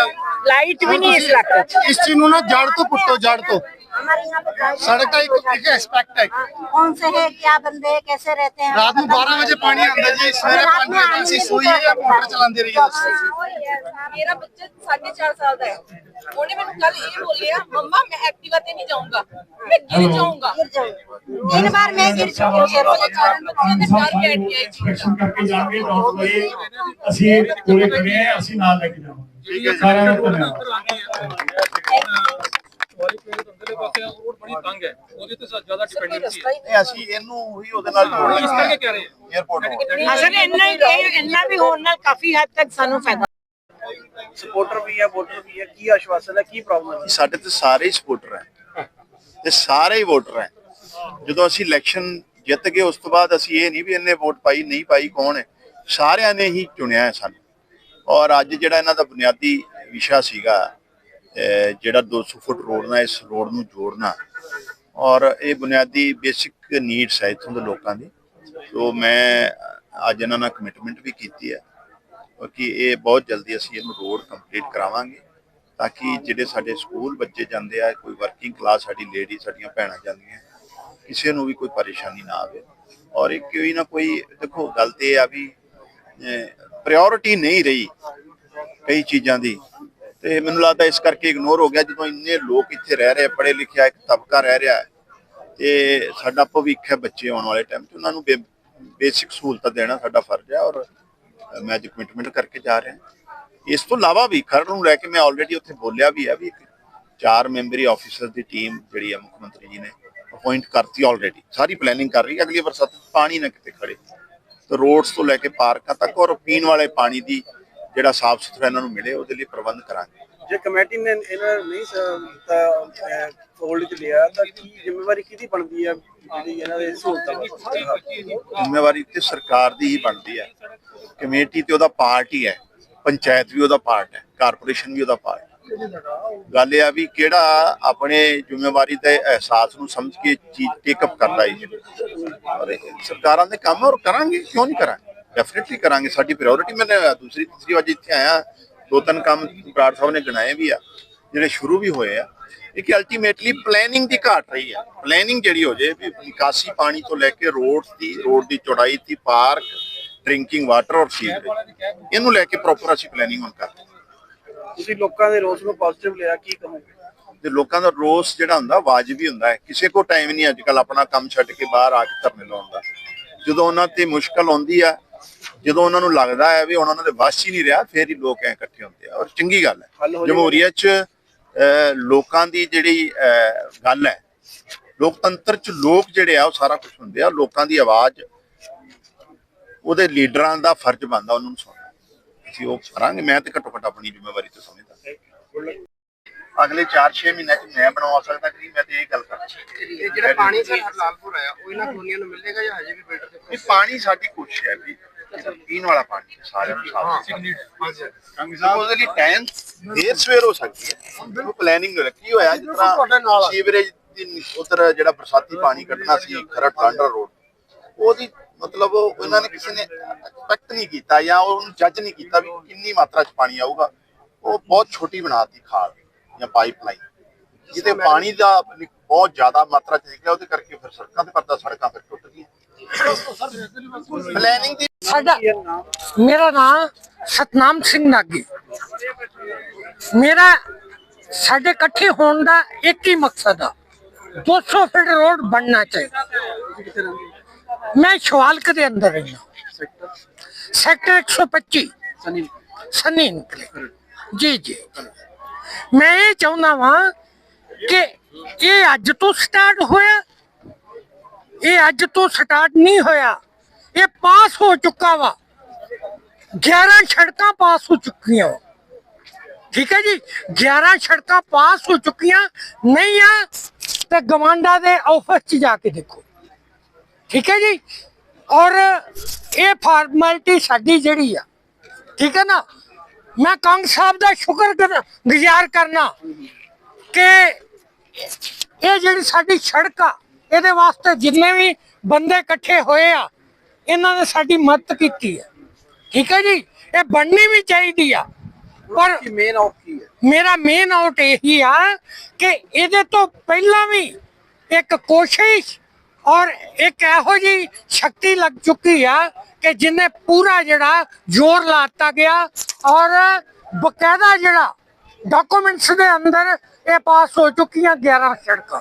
ਲਾਈਟ ਵੀ ਨਹੀਂ ਇਸ ਇਲਾਕੇ ਚ इस चीज ਨੂੰ ਨਾ जड़ तो पुट्टो जड़ तो हमारे यहाँ पे गाड़ी- सड़क का एक एक एस्पेक्ट है कौन से है क्या बंदे हैं कैसे रहते हैं रात में 12 बजे पानी आता जी सवेरे 5 बजे तक ਅਸੀਂ ਸੋਈਏ ਜਾਂ ਮੋਟਰ ਚਲਾਉਂਦੇ ਰਹੀਏ ਦੱਸੋ मेरा बच्चा साढ़े चार साल का है उन्हें मैंने कल ये बोलिया मम्मा मैं एक्टिवा ते नहीं जाऊंगा मैं गिर जाऊंगा गिर जाऊंगी तीन बार मैं गिर चुकी हूँ सर मुझे चार बच्चे डर बैठ गया इस चीज का ਇਨਸਪੈਕਸ਼ਨ ਕਰਕੇ ਜਾਣਗੇ ਡਾਕਟਰ ਵਜੇ ਅਸੀਂ ਕੋਲੇ ਖੜੇ ਆ ਅਸੀਂ ਨਾਲ ਲੈ ਕੇ ਜਾਵਾਂਗੇ ਸਾਰਿਆਂ ਦਾ ਧੰਨਵਾਦ। ਨਹੀਂ ਅਸੀਂ ਇਹਨੂੰ ਹੀ ਉਹਦੇ ਨਾਲ ਜੋੜ ਲਾਂਗੇ 에어ਪੋਰਟ ਅਸਲ ਇੰਨਾ ਹੀ ਇਹ ਇੰਨਾ ਵੀ ਹੋਣ ਨਾਲ ਕਾਫੀ ਹੱਦ ਤੱਕ ਸਾਨੂੰ ਫਾਇਦਾ। ਸਪੋਰਟਰ ਵੀ ਹੈ ਵੋਟਰ ਵੀ ਹੈ ਕੀ ਆਸ਼ਵਾਸਨ ਹੈ ਕੀ ਪ੍ਰੋਬਲਮ ਸਾਡੇ ਤੇ ਸਾਰੇ ਹੀ ਸਪੋਰਟਰ ਹੈ। ਤੇ ਸਾਰੇ ਹੀ ਵੋਟਰ ਹੈ। ਜਦੋਂ ਅਸੀਂ ਇਲੈਕਸ਼ਨ ਜਿੱਤ ਗਏ ਉਸ ਤੋਂ ਬਾਅਦ ਅਸੀਂ ਇਹ ਨਹੀਂ ਵੀ ਇਹਨੇ ਵੋਟ ਪਾਈ ਨਹੀਂ ਪਾਈ ਕੌਣ ਹੈ। ਸਾਰਿਆਂ ਨੇ ਹੀ ਚੁਣਿਆ ਹੈ ਸਾਨੂੰ। ਔਰ ਅੱਜ ਜਿਹੜਾ ਇਹਨਾਂ ਦਾ ਬੁਨਿਆਦੀ ਵਿਸ਼ਾ ਸੀਗਾ, ਅਹ, ਜਿਹੜਾ 200 ਫੁੱਟ ਰੋਡ ਨਾਲ ਇਸ ਰੋਡ ਨੂੰ ਜੋੜਨਾ, ਔਰ ਇਹ ਬੁਨਿਆਦੀ ਬੇਸਿਕ ਨੀਡਸ ਹੈ ਇੱਥੋਂ ਦੇ ਲੋਕਾਂ ਦੀ। ਸੋ ਮੈਂ ਅੱਜ ਇਹਨਾਂ ਨਾਲ ਕਮਿਟਮੈਂਟ ਵੀ ਕੀਤੀ ਹੈ ਕਿ ਇਹ ਬਹੁਤ ਜਲਦੀ ਅਸੀਂ ਇਹਨੂੰ ਰੋਡ ਕੰਪਲੀਟ ਕਰਾਵਾਂਗੇ, ਤਾਂ ਕਿ ਜਿਹੜੇ ਸਾਡੇ ਸਕੂਲ ਬੱਚੇ ਜਾਂਦੇ ਆ, ਕੋਈ ਵਰਕਿੰਗ ਕਲਾਸ ਸਾਡੀ ਲੇਡੀ ਸਾਡੀਆਂ ਭੈਣਾਂ ਜਾਂਦੀਆਂ, ਕਿਸੇ ਨੂੰ ਵੀ ਕੋਈ ਪਰੇਸ਼ਾਨੀ ਨਾ ਆਵੇ। ਔਰ ਇਹ ਕੋਈ ਨਾ ਕੋਈ, ਦੇਖੋ, ਗੱਲ ਤੇ ਇਹ ਆ ਵੀ ਪ੍ਰਾਇੋਰਟੀ ਨਹੀਂ ਰਹੀ ਕਈ ਚੀਜ਼ਾਂ ਦੀ। ਤੇ ਮੈਨੂੰ ਲੱਗਦਾ ਇਸ ਕਰਕੇ ਇਗਨੋਰ ਹੋ ਗਿਆ ਜਦੋਂ ਇੰਨੇ ਲੋਕ ਇੱਥੇ ਰਹਿ ਰਹੇ ਪੜ੍ਹੇ ਲਿਖਿਆ, ਇੱਕ ਤਬਕਾ ਰਹਿ ਰਿਹਾ ਹੈ। ਤੇ ਸਾਡਾ ਭਵਿੱਖ ਹੈ ਬੱਚੇ ਆਉਣ ਵਾਲੇ ਟਾਈਮ 'ਚ, ਉਹਨਾਂ ਨੂੰ ਬੇਸਿਕ ਸਹੂਲਤਾਂ ਦੇਣਾ ਸਾਡਾ ਫਰਜ਼ ਹੈ ਔਰ ਮੈਂ ਅੱਜ ਕਮਿਟਮੈਂਟ ਕਰਕੇ ਜਾ ਰਿਹਾ। ਇਸ ਤੋਂ ਇਲਾਵਾ ਵੀ ਖਰੜ ਨੂੰ ਲੈ ਕੇ ਮੈਂ ਆਲਰੇਡੀ ਉੱਥੇ ਬੋਲਿਆ ਵੀ ਹੈ ਵੀ ਚਾਰ ਮੈਂਬਰੀ ਆਫੀਸਰ ਦੀ ਟੀਮ ਜਿਹੜੀ ਹੈ ਮੁੱਖ ਮੰਤਰੀ ਜੀ ਨੇ ਅਪਾਇੰਟ ਕਰਤੀ ਆਲਰੇਡੀ ਸਾਰੀ ਪਲੈਨਿੰਗ ਕਰ ਰਹੀ ਹੈ ਅਗਲੀ ਬਰਸਾਤ 'ਚ ਪਾਣੀ ਨਾ ਕਿਤੇ ਖੜੇ। ਰੋਡਸ ਤੋਂ ਲੈ ਕੇ ਪਾਰਕਾਂ ਤੱਕ ਔਰ ਪੀਣ ਵਾਲੇ ਪਾਣੀ ਦੀ ਜਿਹੜਾ ਸਾਫ਼ ਸੁਥਰਾ ਇਹਨਾਂ ਨੂੰ ਮਿਲੇ ਉਹਦੇ ਲਈ ਪ੍ਰਬੰਧ ਕਰਾਂਗੇ। ਜੇ ਕਮੇਟੀ ਨੇ ਇਹਨਾਂ ਨਹੀਂ ਤਾਂ ਫੋਲਡ ਚ ਲਿਆ ਤਾਂ ਕੀ ਜ਼ਿੰਮੇਵਾਰੀ ਕਿਹਦੀ ਬਣਦੀ ਹੈ ਜਿਹੜੀ ਇਹਨਾਂ ਦੇ ਸਹੂਲਤਾਂ ਜ਼ਿੰਮੇਵਾਰੀ ਤੇ ਸਰਕਾਰ ਦੀ ਹੀ ਬਣਦੀ ਹੈ ਕਮੇਟੀ ਤੇ ਉਹਦਾ ਪਾਰਟ ਹੀ ਹੈ। ਪੰਚਾਇਤ ਵੀ ਉਹਦਾ ਪਾਰਟ ਹੈ। ਕਾਰਪੋਰੇਸ਼ਨ ਵੀ ਉਹਦਾ ਪਾਰਟ ਹੈ। ਗੱਲ ਇਹ ਆ ਵੀ ਕਿਹੜਾ ਆਪਣੇ ਜ਼ਿੰਮੇਵਾਰੀ ਤੇ ਅਹਿਸਾਸ ਨੂੰ ਸਮਝ ਕੇ ਚੀਜ਼ ਟੇਕ ਕਰਦਾ ਹੈ ਔਰ ਸਰਕਾਰਾਂ ਦੇ ਕੰਮ ਔਰ ਕਰਾਂਗੇ, ਕਿਉਂ ਨਹੀਂ ਕਰਾਂਗੇ? ਡੈਫੀਨਿਟਲੀ ਕਰਾਂਗੇ, ਸਾਡੀ ਪ੍ਰਾਇੋਰਟੀ ਮੈਂ ਦੂਸਰੀ, ਤੀਸਰੀ ਵਾਰ ਇੱਥੇ ਆਇਆ, ਦੋ ਤਿੰਨ ਕੰਮ ਬਰਾੜ ਸਾਹਿਬ ਨੇ ਗਿਣਾਏ ਵੀ ਆ, ਜਿਹੜੇ ਸ਼ੁਰੂ ਵੀ ਹੋਏ ਆ। ਇਹ ਕਿ ਅਲਟੀਮੇਟਲੀ ਪਲੈਨਿੰਗ ਦੀ ਘਾਟ ਰਹੀ ਆ। ਪਲੈਨਿੰਗ ਜਿਹੜੀ ਹੋ ਜੇ ਵੀ ਨਿਕਾਸੀ ਪਾਣੀ ਤੋਂ ਲੈ ਕੇ ਰੋਡ ਦੀ ਰੋਡ ਦੀ ਚੌੜਾਈ ਦੀ ਪਾਰਕ ਡਰਿੰਕਿੰਗ ਵਾਟਰ ਔਰ ਸੀਵਰੇਜ ਇਹਨੂੰ ਲੈ ਕੇ ਪ੍ਰੋਪਰ ਅਸੀਂ ਪਲੈਨਿੰਗ ਹੁਣ ਕਰਦੇ ਤੁਸੀਂ ਲੋਕਾਂ ਦੇ ਰੋਸ ਨੂੰ ਪੋਜ਼ਿਟਿਵ ਲਿਆ ਕੀ ਕਹੋਗੇ? ਤੇ ਲੋਕਾਂ ਦਾ ਰੋਸ ਜਿਹੜਾ ਹੁੰਦਾ ਵਾਜਬੀ ਹੁੰਦਾ ਹੈ। ਕਿਸੇ ਕੋ ਟਾਈਮ ਨਹੀਂ ਅੱਜ ਕੱਲ ਆਪਣਾ ਕੰਮ ਛੱਡ ਕੇ ਬਾਹਰ ਆ ਕੇ ਧਰਨੇ ਲਾਉਣ ਦਾ। ਜਦੋਂ ਉਹਨਾਂ ਤੇ ਮੁਸ਼ਕਲ ਆਉਂਦੀ ਆ ਜਦੋਂ ਉਹਨਾਂ ਨੂੰ ਲੱਗਦਾ ਹੈ ਵੀ ਉਹਨਾਂ ਦੇ ਵੱਸ ਹੀ ਨਹੀਂ ਰਿਹਾ ਫੇਰ ਹੀ ਲੋਕ ਐ ਇਕੱਠੇ ਹੁੰਦੇ ਆ। ਔਰ ਚੰਗੀ ਗੱਲ ਹੈ। ਜਮਹੂਰੀਅਤ ਚ ਲੋਕਾਂ ਦੀ ਜਿਹੜੀ ਗੱਲ ਹੈ ਲੋਕਤੰਤਰ ਚ ਲੋਕ ਜਿਹੜੇ ਆ ਉਹ ਸਾਰਾ ਕੁਝ ਹੁੰਦੇ ਆ। ਲੋਕਾਂ ਦੀ ਆਵਾਜ਼ ਉਹਦੇ ਲੀਡਰਾਂ ਦਾ ਫਰਜ਼ ਬਣਦਾ ਉਹਨਾਂ ਨੂੰ ਸੁਣਨਾ ਅਸੀਂ ਉਹ ਕਰਾਂਗੇ। ਮੈਂ ਤੇ ਘੱਟੋ ਘੱਟ ਆਪਣੀ ਜ਼ਿੰਮੇਵਾਰੀ ਤੇ ਸਮਝਦਾ। ਅਗਲੇ 4-6 ਮਹੀਨਿਆਂ ਚ ਮੈਂ ਬਣਵਾ ਸਕਦਾ ਕਿ ਮੈਂ ਤੇ ਇਹ ਗੱਲ ਕਰਦਾ। ਇਹ ਜਿਹੜਾ ਪਾਣੀ ਸਰ ਹਰਲਾਲਪੁਰ ਆਇਆ ਉਹ ਇਹਨਾਂ ਕਲੋਨੀਆਂ ਨੂੰ ਮਿਲੇਗਾ ਜਾਂ ਹਜੇ ਵੀ ਫਿਲਟਰ ਦੇ ਇਹ ਪਾਣੀ ਸਾਡੀ ਕੋਸ਼ਿਸ਼ ਹੈ ਵੀ ਪੀਣ ਵਾਲਾ ਪਾਣੀ ਹੈ, ਸਾਰਿਆਂ ਨੂੰ ਸਾਫ਼ ਉਹਦੇ ਲਈ ਟਾਈਮ ਦੇਰ ਸਵੇਰ ਹੋ ਸਕਦੀ ਹੈ। ਉਹ ਪਲੈਨਿੰਗ ਰੱਖੀ ਹੋਇਆ ਜਿਸ ਤਰ੍ਹਾਂ ਸੀਵਰੇਜ ਦੀ ਉਧਰ ਜਿਹੜਾ ਬਰਸਾਤੀ ਪਾਣੀ ਕੱਢਣਾ ਸੀ ਖਰੜ ਲਾਂਡਰ ਰੋਡ ਉਹਦੀ ਮਤਲਬ ਉਹ ਇਹਨਾਂ ਨੇ ਕਿਸੇ ਨੇ ਐਕਸਪੈਕਟ ਨਹੀਂ ਕੀਤਾ ਜਾਂ ਉਹਨੂੰ ਜੱਜ ਨਹੀਂ ਕੀਤਾ ਵੀ ਕਿੰਨੀ ਮਾਤਰਾ ਚ ਪਾਣੀ ਆਊਗਾ। ਉਹ ਬਹੁਤ ਛੋਟੀ ਬਣਾਤੀ ਖਾਲ ਜਾਂ ਪਾਈਪਲਾਈਨ ਜਿਹਦੇ ਪਾਣੀ ਦਾ ਬਹੁਤ ਜ਼ਿਆਦਾ ਮਾਤਰਾ ਚ ਨਿਕਲਿਆ ਉਹਦੇ ਕਰਕੇ ਫਿਰ ਸੜਕਾਂ ਤੇ ਪਰਦਾ ਸੜਕਾਂ ਫਿਰ ਟੁੱਟ ਗਈਆਂ। ਪਲੈਨਿੰਗ ਦੀ ਸਾਡਾ ਮੇਰਾ ਨਾਮ ਸਤਨਾਮ ਸਿੰਘ ਨਾਗੀ। ਮੇਰਾ ਸਾਡੇ ਇਕੱਠੇ ਹੋਣ ਦਾ ਇੱਕ ਹੀ ਮਕਸਦ ਆ। 200 ਫੀਟ ਰੋਡ ਬਣਨਾ ਚਾਹੀਦਾ। ਮੈਂ ਸ਼ਵਾਲਕ ਦੇ ਅੰਦਰ ਰਹੀ ਹਾਂ। ਸੈਕਟਰ 125 ਸਨੀ ਸਨੀ ਨਿਕਲੇ। ਜੀ ਜੀ। ਮੈਂ ਇਹ ਚਾਹੁੰਦਾ ਵਾਂ ਕਿ ਇਹ ਅੱਜ ਤੋਂ ਸਟਾਰਟ ਹੋਇਆ ਇਹ ਅੱਜ ਤੋਂ ਸਟਾਰਟ ਨਹੀਂ ਹੋਇਆ ਇਹ ਪਾਸ ਹੋ ਚੁੱਕਾ ਵਾ। 11 ਸੜਕਾਂ ਪਾਸ ਹੋ ਚੁੱਕੀਆਂ। ਠੀਕ ਹੈ ਜੀ? 11 ਸੜਕਾਂ ਪਾਸ ਹੋ ਚੁੱਕੀਆਂ। ਨਹੀਂ ਆ ਤੇ ਗਵਾਂਡਾ ਦੇ ਆਫਿਸ 'ਚ ਜਾ ਕੇ ਦੇਖੋ। ਠੀਕ ਹੈ ਜੀ? ਔਰ ਇਹ ਫਾਰਮੈਲਿਟੀ ਸਾਡੀ ਜਿਹੜੀ ਆ ਠੀਕ ਹੈ ਨਾ? ਮੈਂ ਕੰਗ ਸਾਹਿਬ ਦਾ ਸ਼ੁਕਰ ਕਰ ਗੁਜ਼ਾਰ ਕਰਨਾ ਕਿ ਇਹ ਜਿਹੜੀ ਸਾਡੀ ਸੜਕ ਆ ਇਹਦੇ ਵਾਸਤੇ ਜਿੰਨੇ ਵੀ ਬੰਦੇ ਇਕੱਠੇ ਹੋਏ ਆ ਇਹਨਾਂ ਨੇ ਸਾਡੀ ਮਦਦ ਕੀਤੀ ਹੈ ਠੀਕ ਹੈ ਜੀ? ਇਹ ਬਣਨੀ ਵੀ ਚਾਹੀਦੀ ਆ। ਪਰ ਮੇਨ ਆਊਟ ਕੀ ਹੈ ਮੇਰਾ ਮੇਨ ਆਊਟ ਇਹੀ ਆ ਕਿ ਇਹਦੇ ਤੋਂ ਪਹਿਲਾਂ ਵੀ ਇੱਕ ਕੋਸ਼ਿਸ਼ ਔਰ ਇੱਕ ਇਹੋ ਜੀ ਸ਼ਕਤੀ ਲੱਗ ਚੁੱਕੀ ਆ ਕਿ ਜਿੰਨੇ ਪੂਰਾ ਜਿਹੜਾ ਜ਼ੋਰ ਲਾਤਾ ਗਿਆ ਔਰ ਬਕਾਇਦਾ ਜਿਹੜਾ ਡਾਕੂਮੈਂਟਸ ਦੇ ਅੰਦਰ ਇਹ ਪਾਸ ਹੋ ਚੁੱਕੀਆਂ 11 ਸੜਕਾਂ।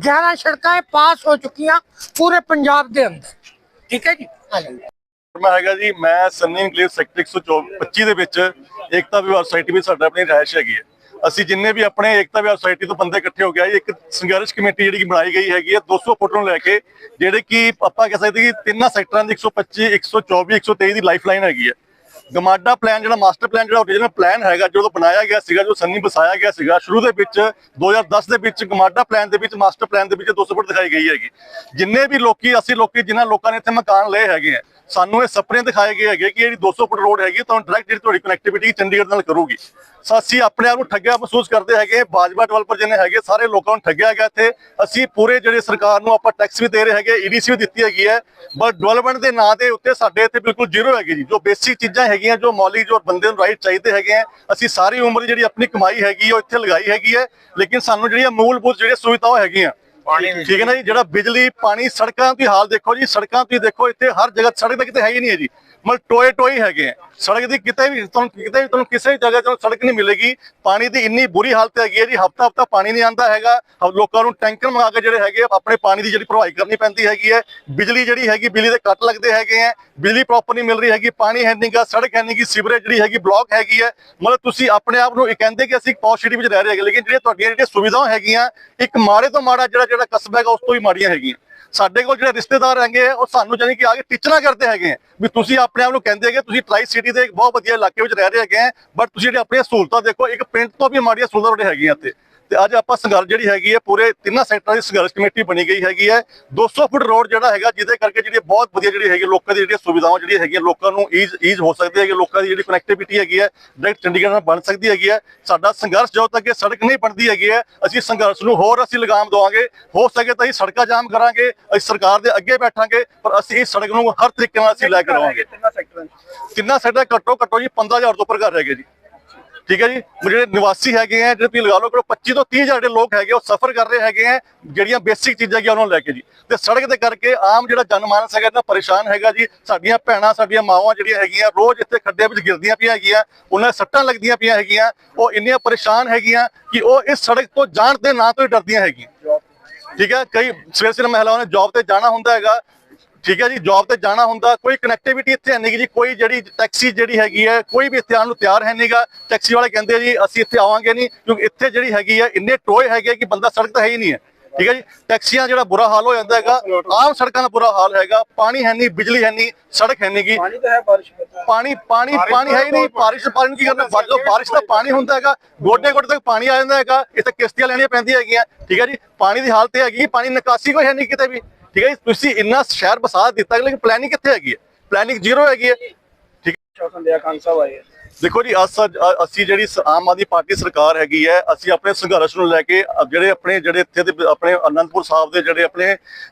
11 ਸੜਕਾਂ ਇਹ ਪਾਸ ਹੋ ਚੁੱਕੀਆਂ ਪੂਰੇ ਪੰਜਾਬ ਦੇ ਅੰਦਰ। ਠੀਕ ਹੈ ਜੀ? ਮੈਂ ਹੈਗਾ ਜੀ, ਮੈਂ ਸੰਨੀ ਇਨਕਲੇਵ ਸੈਕਟਰ 125 ਦੇ ਵਿੱਚ ਏਕਤਾ ਵਿਵਾਹ ਸੁਸਾਇਟੀ ਵਿੱਚ ਸਾਡਾ ਆਪਣੀ ਰਿਹਾਇਸ਼ ਹੈਗੀ ਹੈ। ਅਸੀਂ ਜਿੰਨੇ ਵੀ ਆਪਣੇ ਏਕਤਾ ਵਿਆਹ ਸੁਸਾਇਟੀ ਤੋਂ ਬੰਦੇ ਇਕੱਠੇ ਹੋ ਗਏ ਇੱਕ ਸੰਘਰਸ਼ ਕਮੇਟੀ ਜਿਹੜੀ ਕਿ ਬਣਾਈ ਗਈ ਹੈਗੀ ਹੈ 200 ਫੁੱਟ ਨੂੰ ਲੈ ਕੇ, ਜਿਹੜੇ ਕਿ ਆਪਾਂ ਕਹਿ ਸਕਦੇ ਕਿ ਤਿੰਨਾਂ ਸੈਕਟਰਾਂ ਦੀ 125 124 123 ਦੀ ਲਾਈਫ ਲਾਈਨ ਹੈਗੀ ਹੈ। ਗਮਾਡਾ ਪਲਾਨ ਜਿਹੜਾ ਮਾਸਟਰ ਪਲਾਨ ਜਿਹੜਾ ਓਰੀਜਨਲ ਪਲਾਨ ਹੈਗਾ ਜਦੋਂ ਬਣਾਇਆ ਗਿਆ ਸੀਗਾ, ਜੋ ਸੰਨੀ ਵਸਾਇਆ ਗਿਆ ਸੀਗਾ, ਸ਼ੁਰੂ ਦੇ ਵਿੱਚ 2010 ਦੇ ਵਿੱਚ ਗਮਾਡਾ ਪਲਾਨ ਦੇ ਵਿੱਚ ਮਾਸਟਰ ਪਲਾਨ ਦੇ ਵਿੱਚ 200 ਫੁੱਟ ਦਿਖਾਈ ਗਈ ਹੈਗੀ। ਜਿੰਨੇ ਵੀ ਲੋਕੀ, ਅਸੀਂ ਲੋਕੀ ਜਿਨ੍ਹਾਂ ਲੋਕਾਂ ਨੇ ਇੱਥੇ ਮਕਾਨ ਲਏ ਹੈਗੇ ਆ ਸਾਨੂੰ ਇਹ ਸੁਪਨੇ ਦਿਖਾਏ ਗਏ ਹੈਗੇ ਕਿ ਜਿਹੜੀ 200 ਫੁੱਟ ਰੋਡ ਹੈਗੀ ਤੁਹਾਨੂੰ ਡਾਇਰੈਕਟ ਜਿਹੜੀ ਤੁਹਾਡੀ ਕਨੈਕਟੀਵਿਟੀ ਚੰਡੀਗੜ੍ਹ ਨਾਲ ਕਰੂਗੀ। ਸੋ ਅਸੀਂ ਆਪਣੇ ਆਪ ਨੂੰ ਠੱਗਿਆ ਮਹਿਸੂਸ ਕਰਦੇ ਹੈਗੇ ਬਾਜਵਾ ਡਿਵੈਲਪਰ ਜਿਹਨੇ ਹੈਗੇ, ਸਾਰੇ ਲੋਕਾਂ ਨੂੰ ਠੱਗਿਆ ਹੈਗਾ ਇੱਥੇ। ਅਸੀਂ ਪੂਰੇ ਜਿਹੜੇ ਸਰਕਾਰ ਨੂੰ ਆਪਾਂ ਟੈਕਸ ਵੀ ਦੇ ਰਹੇ ਹੈਗੇ ਈਡੀਸੀ ਵੀ ਦਿੱਤੀ ਹੈਗੀ ਹੈ ਬਟ ਡਿਵੈਲਪਮੈਂਟ ਦੇ ਨਾਂ ਦੇ ਉੱਤੇ ਸਾਡੇ ਇੱਥੇ ਬਿਲਕੁਲ ਜ਼ੀਰੋ ਹੈਗੀ ਜੀ। ਜੋ ਬੇਸਿਕ ਚੀਜ਼ਾਂ ਹੈਗੀਆਂ, ਜੋ ਮੌਲਿਕ, ਜੋ ਬੰਦੇ ਨੂੰ ਰਾਈਟ ਚਾਹੀਦੇ ਹੈਗੇ ਆ ਅਸੀਂ ਸਾਰੀ ਉਮਰ ਜਿਹੜੀ ਆਪਣੀ ਕਮਾਈ ਹੈਗੀ ਹੈ ਉਹ ਇੱਥੇ ਲਗਾਈ ਹੈਗੀ ਹੈ। ਲੇਕਿਨ ਸਾਨੂੰ ਜਿਹੜੀਆਂ ਮੂਲਭੂਤ ਜਿਹੜੀਆਂ ਸੁਵਿਧਾਵਾਂ ਹੈਗੀਆਂ ਠੀਕ ਹੈ ਨਾ ਜੀ, ਜਿਹੜਾ ਬਿਜਲੀ, ਪਾਣੀ, ਸੜਕਾਂ ਦੀ ਹਾਲ ਦੇਖੋ ਜੀ, ਸੜਕਾਂ ਤੁਸੀਂ ਦੇਖੋ, ਇੱਥੇ ਹਰ ਜਗ੍ਹਾ ਸੜਕ ਤਾਂ ਕਿਤੇ ਹੈ ਹੀ ਨਹੀਂ ਹੈ ਜੀ। ਮਤਲਬ ਟੋਏ ਟੋਏ ਹੈਗੇ ਆ। ਸੜਕ ਦੀ ਕਿਤੇ ਵੀ ਤੁਹਾਨੂੰ ਕਿਤੇ ਵੀ ਤੁਹਾਨੂੰ ਕਿਸੇ ਵੀ ਜਗ੍ਹਾ ਤੇ ਸੜਕ ਨਹੀਂ ਮਿਲੇਗੀ। ਪਾਣੀ ਦੀ ਇੰਨੀ ਬੁਰੀ ਹਾਲਤ ਹੈਗੀ ਹੈ ਜੀ, ਹਫਤਾ ਹਫਤਾ ਪਾਣੀ ਨਹੀਂ ਆਂਦਾ ਹੈਗਾ। ਲੋਕਾਂ ਨੂੰ ਟੈਂਕਰ ਮੰਗਾ ਕੇ ਜਿਹੜੇ ਹੈਗੇ ਆਪਣੇ ਪਾਣੀ ਦੀ ਜਿਹੜੀ ਭਰਵਾਈ ਕਰਨੀ ਪੈਂਦੀ ਹੈਗੀ ਹੈ। ਬਿਜਲੀ ਜਿਹੜੀ ਹੈਗੀ, ਬਿਜਲੀ ਦੇ ਕੱਟ ਲੱਗਦੇ ਹੈਗੇ ਆ। ਬਿਜਲੀ ਪ੍ਰੋਪਰ ਨਹੀਂ ਮਿਲ ਰਹੀ ਹੈਗੀ, ਪਾਣੀ ਹੈ ਨਹੀਂਗਾ ਸੜਕ ਹੈ ਨਹੀਂਗੀ ਸੀਵਰੇਜ ਜਿਹੜੀ ਹੈਗੀ ਬਲੌਕ ਹੈਗੀ ਹੈ। ਮਤਲਬ ਤੁਸੀਂ ਆਪਣੇ ਆਪ ਨੂੰ ਇਹ ਕਹਿੰਦੇ ਕਿ ਅਸੀਂ ਪੌਸ਼ ਸਿਟੀ ਵਿੱਚ ਰਹਿ ਰਹੇ ਹੈਗੇ, ਲੇਕਿਨ ਜਿਹੜੀਆਂ ਤੁਹਾਡੀਆਂ ਜਿਹੜੀਆਂ ਸੁਵਿਧਾਵਾਂ ਹੈਗੀਆਂ, ਇੱਕ ਮਾੜੇ ਤੋਂ ਮਾੜਾ ਜਿਹੜਾ ਜਿਹੜਾ ਕਸਬਾ ਹੈਗਾ, ਉਸ ਤੋਂ ਵੀ ਮਾੜੀਆਂ ਹੈਗੀਆਂ। ਸਾਡੇ ਕੋਲ ਜਿਹੜੇ ਰਿਸ਼ਤੇਦਾਰ ਹੈਗੇ ਆ, ਉਹ ਸਾਨੂੰ ਜਾਨੀ ਕਿ ਆ ਕੇ ਟੀਚਰਾਂ ਕਰਦੇ ਹੈਗੇ ਵੀ ਤੁਸੀਂ ਆਪਣੇ ਆਪ ਨੂੰ ਕਹਿੰਦੇ ਹੈਗੇ ਤੁਸੀਂ ਟਰਾਈ ਸਿਟੀ ਦੇ ਇੱਕ ਬਹੁਤ ਵਧੀਆ ਇਲਾਕੇ ਵਿੱਚ ਰਹਿ ਰਹੇ ਹੈਗੇ ਆ ਬਟ ਤੁਸੀਂ ਜਿਹੜੇ ਆਪਣੀਆਂ ਸਹੂਲਤਾਂ ਦੇਖੋ ਇੱਕ ਪਿੰਡ ਤੋਂ ਵੀ ਮਾੜੀਆਂ ਸਹੂਲਤਾਂ ਤੁਹਾਡੇ ਹੈਗੀਆਂ ਇੱਥੇ। ਤੇ ਅੱਜ ਆਪਾਂ ਸੰਘਰਸ਼ ਜਿਹੜੀ ਹੈਗੀ ਹੈ ਪੂਰੇ ਤਿੰਨਾਂ ਸੈਕਟਰਾਂ ਦੀ ਸੰਘਰਸ਼ ਕਮੇਟੀ ਬਣੀ ਗਈ ਹੈਗੀ ਹੈ। 200 ਫੁੱਟ ਰੋਡ ਜਿਹੜਾ ਹੈਗਾ ਜਿਹਦੇ ਕਰਕੇ ਜਿਹੜੀ ਬਹੁਤ ਵਧੀਆ ਜਿਹੜੀ ਹੈਗੀ ਲੋਕਾਂ ਦੀ ਜਿਹੜੀਆਂ ਸੁਵਿਧਾਵਾਂ ਜਿਹੜੀਆਂ ਹੈਗੀਆਂ ਲੋਕਾਂ ਨੂੰ ਈਜ਼ ਈਜ਼ ਹੋ ਸਕਦੀ ਹੈਗੀ ਲੋਕਾਂ ਦੀ ਜਿਹੜੀ ਕਨੈਕਟੀਵਿਟੀ ਹੈਗੀ ਹੈ ਡਾਇਰੈਕਟ ਚੰਡੀਗੜ੍ਹ ਨਾਲ ਬਣ ਸਕਦੀ ਹੈਗੀ ਹੈ। ਸਾਡਾ ਸੰਘਰਸ਼ ਜਦੋਂ ਤੱਕ ਇਹ ਸੜਕ ਨਹੀਂ ਬਣਦੀ ਹੈਗੀ ਹੈ ਅਸੀਂ ਸੰਘਰਸ਼ ਨੂੰ ਹੋਰ ਅਸੀਂ ਲਗਾਮ ਦਵਾਂਗੇ। ਹੋ ਸਕੇ ਤਾਂ ਅਸੀਂ ਸੜਕਾਂ ਜਾਮ ਕਰਾਂਗੇ ਅਸੀਂ ਸਰਕਾਰ ਦੇ ਅੱਗੇ ਬੈਠਾਂਗੇ ਪਰ ਅਸੀਂ ਇਸ ਸੜਕ ਨੂੰ ਹਰ ਤਰੀਕੇ ਨਾਲ ਅਸੀਂ ਲੈ ਕੇ ਰਵਾਂਗੇ ਤਿੰਨਾਂ ਸੈਕਟਰਾਂ ਕਿੰਨਾ ਸਾਡਾ ਘੱਟੋ ਘੱਟੋ ਜੀ 15000 ਤੋਂ ਉੱਪਰ ਘਰ ਹੈਗੇ ਜੀ। ਠੀਕ ਹੈ ਜੀ? ਉਹ ਜਿਹੜੇ ਨਿਵਾਸੀ ਹੈਗੇ ਆ, ਜਿਹੜੇ ਤੁਸੀਂ ਲਗਾ ਲਓ ਕਿ 25 ਤੋਂ 30 ਹਜ਼ਾਰ ਜਿਹੜੇ ਲੋਕ ਹੈਗੇ ਉਹ ਸਫਰ ਕਰ ਰਹੇ ਹੈਗੇ ਆ, ਜਿਹੜੀਆਂ ਬੇਸਿਕ ਚੀਜ਼ਾਂ ਹੈਗੀਆਂ ਉਹਨਾਂ ਨੂੰ ਲੈ ਕੇ ਜੀ। ਤੇ ਸੜਕ ਦੇ ਕਰਕੇ ਆਮ ਜਿਹੜਾ ਜਨਮਾਨਸ ਹੈਗਾ ਇਹਨਾਂ ਪਰੇਸ਼ਾਨ ਹੈਗਾ ਜੀ, ਸਾਡੀਆਂ ਭੈਣਾਂ, ਸਾਡੀਆਂ ਮਾਵਾਂ ਜਿਹੜੀਆਂ ਹੈਗੀਆਂ, ਰੋਜ਼ ਇੱਥੇ ਖੱਡਿਆਂ ਵਿੱਚ ਗਿਰਦੀਆਂ ਪਈਆਂ ਹੈਗੀਆਂ, ਉਹਨਾਂ ਦੇ ਸੱਟਾਂ ਲੱਗਦੀਆਂ ਪਈਆਂ ਹੈਗੀਆਂ, ਉਹ ਇੰਨੀਆਂ ਪਰੇਸ਼ਾਨ ਹੈਗੀਆਂ ਕਿ ਉਹ ਇਸ ਸੜਕ ਤੋਂ ਜਾਣ ਦੇ ਨਾਂ ਤੋਂ ਹੀ ਡਰਦੀਆਂ ਹੈਗੀਆਂ। ਠੀਕ ਹੈ? ਕਈ ਸਵੇਰੇ ਸਵੇਰੇ ਮਹਿਲਾਵਾਂ ਨੇ ਜੌਬ ਤੇ ਜਾਣਾ ਹੁੰਦਾ ਹੈਗਾ ਠੀਕ ਹੈ ਜੀ ਜੌਬ ਤੇ ਜਾਣਾ ਹੁੰਦਾ ਕੋਈ ਕਨੈਕਟੀਵਿਟੀ ਇੱਥੇ ਹੈ ਨਹੀਂ ਗੀ ਜੀ ਕੋਈ ਜਿਹੜੀ ਟੈਕਸੀ ਜਿਹੜੀ ਹੈਗੀ ਹੈ ਕੋਈ ਵੀ ਇੱਥੇ ਆਉਣ ਨੂੰ ਤਿਆਰ ਹੈ ਨਹੀਂਗਾ ਟੈਕਸੀ ਵਾਲੇ ਕਹਿੰਦੇ ਆ ਜੀ ਅਸੀਂ ਇੱਥੇ ਆਵਾਂਗੇ ਨਹੀਂ ਕਿਉਂਕਿ ਇੱਥੇ ਜਿਹੜੀ ਹੈਗੀ ਹੈ ਇੰਨੇ ਟੋਏ ਹੈਗੇ ਕਿ ਬੰਦਾ ਸੜਕ ਤਾਂ ਹੈ ਹੀ ਨਹੀਂ ਹੈ। ਠੀਕ ਹੈ ਜੀ ਟੈਕਸੀਆਂ ਜਿਹੜਾ ਬੁਰਾ ਹਾਲ ਹੋ ਜਾਂਦਾ ਹੈਗਾ ਆਮ ਸੜਕਾਂ ਦਾ ਬੁਰਾ ਹਾਲ ਹੈਗਾ ਪਾਣੀ ਹੈ ਨਹੀਂ ਬਿਜਲੀ ਹੈ ਨਹੀਂ ਸੜਕ ਹੈ ਨਹੀਂ ਗੀ। ਪਾਣੀ ਤਾਂ ਹੈ ਬਾਰਿਸ਼ ਪਾਣੀ ਪਾਣੀ ਪਾਣੀ ਹੈ ਹੀ ਨਹੀਂ ਬਾਰਿਸ਼ ਪਾਣੀ ਕੀ ਕਰਨਾ ਜਦੋਂ ਬਾਰਿਸ਼ ਦਾ ਪਾਣੀ ਹੁੰਦਾ ਹੈਗਾ ਗੋਡੇ ਗੋਡੇ ਤੱਕ ਪਾਣੀ ਆ ਜਾਂਦਾ ਹੈਗਾ ਇੱਥੇ ਕਿਸ਼ਤੀਆਂ ਲੈਣੀਆਂ ਪੈਂਦੀਆਂ ਹੈਗੀਆਂ। ਠੀਕ ਹੈ ਜੀ ਪਾਣੀ ਦੀ ਹਾਲਤ ਇਹ ਹੈਗੀ ਪਾਣੀ ਨਿਕਾਸੀ ਕੋਈ ਹੈ ਨਹੀਂ ਕਿਤੇ ਵੀ। ਠੀਕ ਹੈ ਜੀ? ਤੁਸੀਂ ਇੰਨਾ ਸ਼ਹਿਰ ਬਸਾ ਦਿੱਤਾ ਲੇਕਿਨ ਪਲੈਨਿੰਗ ਕਿੱਥੇ ਹੈਗੀ ਹੈ? ਪਲੈਨਿੰਗ ਜ਼ੀਰੋ ਹੈਗੀ ਹੈ। ਠੀਕ ਹੈ। ਦਿਆ ਕੰਗ ਸਾਹਿਬ ਆਏ ਦੇਖੋ ਜੀ ਅਸ ਅਸੀਂ ਜਿਹੜੀ ਆਮ ਆਦਮੀ ਪਾਰਟੀ ਸਰਕਾਰ ਹੈਗੀ ਹੈ, ਅਸੀਂ ਆਪਣੇ ਸੰਘਰਸ਼ ਨੂੰ ਲੈ ਕੇ ਜਿਹੜੇ ਆਪਣੇ ਜਿਹੜੇ ਇੱਥੇ ਦੇ ਆਪਣੇ ਅਨੰਦਪੁਰ ਸਾਹਿਬ ਦੇ ਜਿਹੜੇ ਆਪਣੇ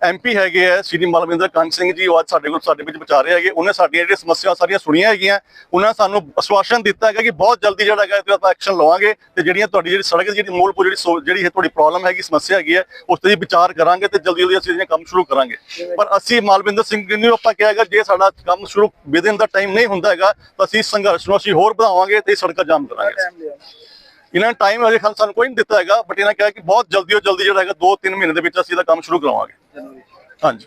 ਐਮਪੀ ਹੈਗੇ ਹੈ, ਸ਼੍ਰੀ ਮਲਵਿੰਦਰ ਕੰਨ ਸਿੰਘ ਜੀ, ਉਹ ਅੱਜ ਸਾਡੇ ਕੋਲ ਸਾਡੇ ਵਿੱਚ ਵਿਚਾਰ ਰਹੇ ਹੈਗੇ। ਉਹਨੇ ਸਾਡੀਆਂ ਜਿਹੜੀਆਂ ਸਮੱਸਿਆ ਸਾਰੀਆਂ ਸੁਣੀਆਂ ਹੈਗੀਆਂ। ਉਹਨਾਂ ਸਾਨੂੰ ਆਸ਼ਵਾਸਨ ਦਿੱਤਾ ਹੈਗਾ ਕਿ ਬਹੁਤ ਜਲਦੀ ਜਿਹੜਾ ਹੈਗਾ ਇਹਦੇ ਉੱਤੇ ਐਕਸ਼ਨ ਲਵਾਂਗੇ ਤੇ ਜਿਹੜੀਆਂ ਤੁਹਾਡੀ ਜਿਹੜੀ ਸੜਕ ਜਿਹੜੀ ਮੂਲਪੁਰ ਜਿਹੜੀ ਸੋ- ਜਿਹੜੀ ਹੈ ਤੁਹਾਡੀ ਪ੍ਰੋਬਲਮ ਹੈਗੀ, ਸਮੱਸਿਆ ਹੈਗੀ ਹੈ, ਉਸ ਤੇ ਵਿਚਾਰ ਕਰਾਂਗੇ ਤੇ ਜਲਦੀ ਜਲਦੀ ਅਸੀਂ ਇਹਦੀਆਂ ਕੰਮ ਸ਼ੁਰੂ ਕਰਾਂਗੇ। ਪਰ ਅਸੀਂ ਮਾਲਵਿੰਦਰ ਸਿੰਘ ਜੀ ਨੂੰ ਆਪਾਂ ਕਿਹਾ ਹੈਗਾ, ਜੇ ਸਾਡਾ ਕੰਮ ਸ਼ੁਰੂ ਵਿਦਿਨ ਦਾ ਟਾਈਮ ਨਹੀਂ ਹੁੰਦਾ ਹੈਗਾ, ਤਾਂ ਅਸੀਂ ਸੰਘਰਸ਼ ਨੂੰ ਅਸੀਂ ਹੋਰ ਵਧਾਵਾਂਗੇ ਤੇ ਸੜਕਾਂ ਜਾਮ ਕਰਾਂਗੇ ਇਹਨਾਂ ਨੇ ਟਾਈਮ ਅਜੇ ਖਾਲ ਸਾਨੂੰ ਕੋਈ ਨਹੀਂ ਦਿੱਤਾ ਹੈਗਾ ਬਟ ਇਹਨਾਂ ਕਿਹਾ ਕਿ ਬਹੁਤ ਜਲਦੀ ਤੋਂ ਜਲਦੀ ਜਿਹੜਾ ਹੈਗਾ 2-3 ਮਹੀਨੇ ਦੇ ਵਿੱਚ ਅਸੀਂ ਇਹਦਾ ਕੰਮ ਸ਼ੁਰੂ ਕਰਾਵਾਂਗੇ। ਹਾਂਜੀ।